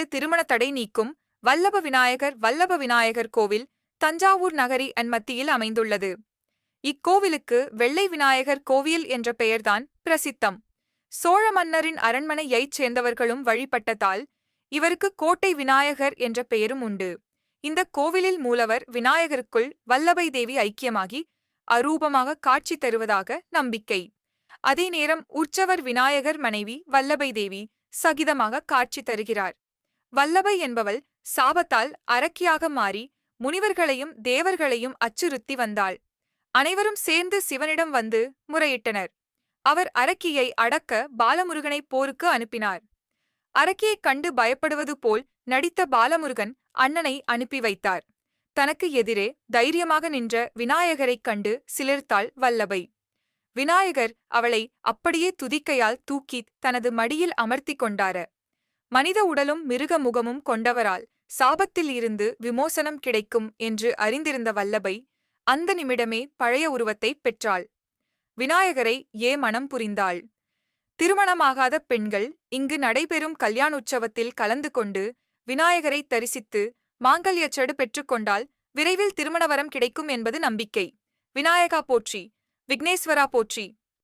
ஆண்டு திருமண தடை நீக்கும் வல்லப விநாயகர் வல்லப விநாயகர் கோவில் தஞ்சாவூர் நகரி அன் மத்தியில் அமைந்துள்ளது. இக்கோவிலுக்கு வெள்ளை விநாயகர் கோவில் என்ற பெயர்தான் பிரசித்தம். சோழ மன்னரின் அரண்மனையைச் சேர்ந்தவர்களும் வழிபட்டதால் இவருக்கு கோட்டை விநாயகர் என்ற பெயரும் உண்டு. இந்த கோவிலில் மூலவர் விநாயகருக்குள் வல்லபை தேவி ஐக்கியமாகி அரூபமாக காட்சி தருவதாக நம்பிக்கை. அதே நேரம் உற்சவர் விநாயகர் மனைவி வல்லபை தேவி சகிதமாக காட்சி தருகிறார். வல்லபை என்பவள் சாபத்தால் அரக்கியாக மாறி முனிவர்களையும் தேவர்களையும் அச்சுறுத்தி வந்தாள். அனைவரும் சேர்ந்து சிவனிடம் வந்து முறையிட்டனர். அவர் அரக்கியை அடக்க பாலமுருகனை போருக்கு அனுப்பினார். அரக்கியைக் கண்டு பயப்படுவது போல் நடித்த பாலமுருகன் அண்ணனை அனுப்பி வைத்தார். தனக்கு எதிரே தைரியமாக நின்ற விநாயகரைக் கண்டு சிலிர்த்தாள் வல்லபை. விநாயகர் அவளை அப்படியே துதிக்கையால் தூக்கி தனது மடியில் அமர்த்தி கொண்டார மனித உடலும் மிருக முகமும் கொண்டவரால் சாபத்தில் இருந்து விமோசனம் கிடைக்கும் என்று அறிந்திருந்த வல்லபை அந்த நிமிடமே பழைய உருவத்தைப் பெற்றாள். விநாயகரை ஏ மனம் புரிந்தாள். திருமணமாகாத பெண்கள் இங்கு நடைபெறும் கல்யாணோற்சவத்தில் கலந்து கொண்டு விநாயகரை தரிசித்து மாங்கல்யச்சடு பெற்றுக்கொண்டால் விரைவில் திருமண வரம் கிடைக்கும் என்பது நம்பிக்கை. விநாயகா போற்றி விக்னேஸ்வரா போற்றி.